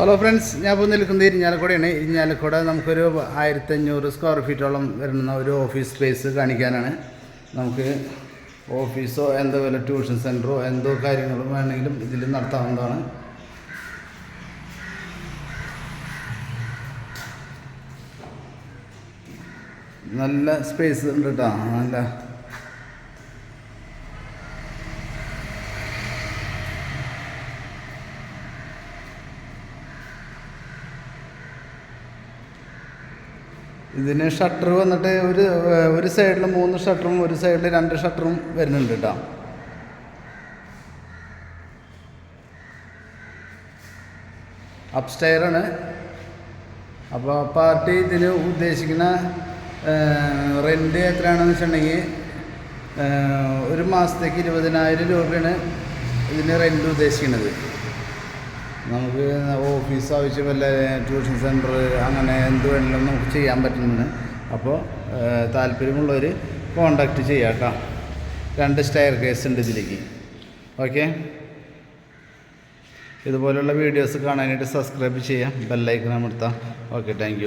Hello friends ഞാൻ ഇപ്പോൾ നിൽക്കുന്നത് ഇരിഞ്ഞാലക്കുടയാണ്. ഇരിഞ്ഞാലക്കുട നമുക്കൊരു ആയിരത്തഞ്ഞൂറ് സ്ക്വയർ ഫീറ്റോളം വരുന്ന ഒരു ഓഫീസ് സ്പേസ് കാണിക്കാനാണ്. നമുക്ക് ഓഫീസോ എന്തോ വല്ല ട്യൂഷൻ സെന്ററോ എന്തോ കാര്യങ്ങളും വേണമെങ്കിലും ഇതിൽ നടത്താവുന്നതാണ്. നല്ല സ്പേസ് ഉണ്ട് കേട്ടോ നല്ല ഇതിന് ഷട്ടർ വന്നിട്ട് ഒരു ഒരു സൈഡിൽ മൂന്ന് ഷട്ടറും ഒരു സൈഡിൽ രണ്ട് ഷട്ടറും വരുന്നുണ്ട് കേട്ടോ അപ്സ്റ്റെയറാണ് അപ്പോൾ പാർട്ടി ഇതിന് ഉദ്ദേശിക്കുന്ന റെന്റ് എത്രയാണെന്ന് വെച്ചിട്ടുണ്ടെങ്കിൽ ഒരു മാസത്തേക്ക് ഇരുപതിനായിരം രൂപയാണ് ഇതിന് റെന്റ് ഉദ്ദേശിക്കുന്നത്. നമുക്ക് ഓഫീസ് ആവശ്യമല്ല ട്യൂഷൻ സെന്റർ അങ്ങനെ എന്ത് വേണമെങ്കിലും നമുക്ക് ചെയ്യാൻ പറ്റുന്നതിന്. അപ്പോൾ താല്പര്യമുള്ളവർ കോണ്ടാക്ട് ചെയ്യാം കേട്ടോ. രണ്ട് സ്റ്റയർ കേസ് ഉണ്ട് ഇതിലേക്ക്. ഓക്കെ? ഇതുപോലുള്ള വീഡിയോസ് കാണാനായിട്ട് സബ്സ്ക്രൈബ് ചെയ്യാം. ബെല്ലൈക്കൺ അമർത്താം. Okay thank